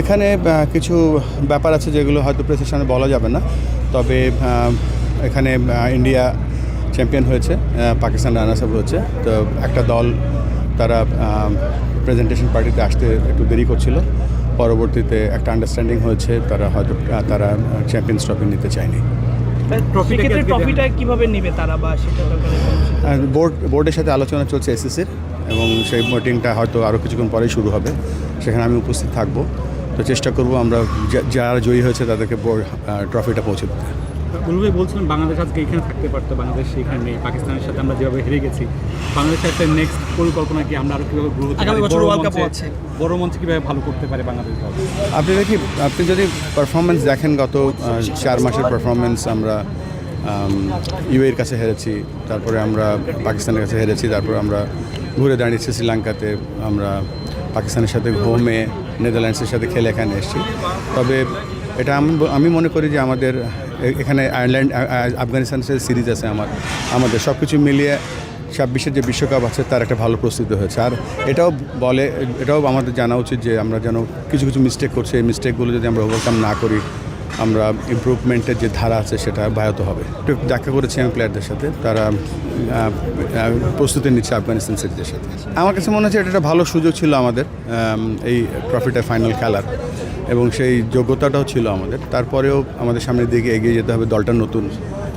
এখানে কিছু ব্যাপার আছে যেগুলো হয়তো প্রেসের সামনে বলা যাবে না। তবে এখানে ইন্ডিয়া চ্যাম্পিয়ন হয়েছে পাকিস্তান রানার্স আপ হয়েছে। তো একটা দল তারা প্রেজেন্টেশন পার্টিতে আসতে একটু দেরি করছিল। পরবর্তীতে একটা আন্ডারস্ট্যান্ডিং হয়েছে তারা হয়তো তারা চ্যাম্পিয়ন্স ট্রফি নিতে চায়নি। ট্রফিটা কীভাবে নেবে তারা বা সেটা ব্যাপারে কোনো সিদ্ধান্ত? আর বোর্ড বোর্ডের সাথে আলোচনা চলছে এসএসসির এবং সেই মিটিংটা হয়তো আরও কিছুক্ষণ পরেই শুরু হবে। সেখানে আমি উপস্থিত থাকব। তো চেষ্টা করব আমরা যা- যারা জয়ী হয়েছে তাদেরকে বোর্ড ট্রফিটা পৌঁছে দিতে। উলু বলছিলেন বাংলাদেশ আজকে এখানে থাকতে পারতো বাংলাদেশ এখানে নেই পাকিস্তানের সাথে আমরা যেভাবে হেরে গেছি। বাংলাদেশের একটা নেক্সট পরিকল্পনা কি? আমরা আরও কীভাবে গ্রো। বড় মঞ্চে কীভাবে ভালো করতে পারে বাংলাদেশ আপনি দেখি আপনি যদি পারফরমেন্স দেখেন গত চার মাসের পারফরমেন্স আমরা ইউএর কাছে হেরেছি তারপরে আমরা পাকিস্তানের কাছে হেরেছি তারপরে আমরা ঘুরে দাঁড়িয়েছি শ্রীলঙ্কাতে আমরা পাকিস্তানের সাথে হোমে নেদারল্যান্ডসের সাথে খেলে এখানে এসেছি। তবে এটা আমি আমি মনে করি যে আমাদের এখানে আয়ারল্যান্ড আফগানিস্তানের সিরিজ আছে আমার আমাদের। সব কিছু মিলিয়ে ছাব্বিশের যে বিশ্বকাপ আছে, তার একটা ভালো প্রস্তুতি হয়েছে। আর এটাও বলে, এটাও আমাদের জানা উচিত যে আমরা যেন কিছু কিছু মিস্টেক করছি। এই মিস্টেকগুলো যদি আমরা ওভারকাম না করি আমরা ইমপ্রুভমেন্টের যে ধারা আছে সেটা ব্যাহত হবে। দেখা করেছি আমি প্লেয়ারদের সাথে, তারা প্রস্তুতি নিচ্ছে আফগানিস্তান সিরিজের সাথে। আমার কাছে মনে হচ্ছে এটা একটা ভালো সুযোগ ছিল আমাদের এই ট্রফিটা ফাইনাল খেলার। এবং সেই যোগ্যতাটাও ছিল আমাদের। তারপরেও আমাদের সামনের দিকে এগিয়ে যেতে হবে, দলটা নতুন।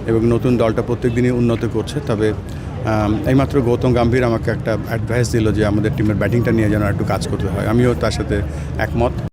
এবং নতুন দলটা প্রত্যেক দিনই উন্নত করছে। তবে এইমাত্র গৌতম গম্ভীর আমাকে একটা অ্যাডভাইস দিল যে আমাদের টিমের ব্যাটিংটা নিয়ে যেন একটু কাজ করতে হয়। আমিও তার সাথে একমত।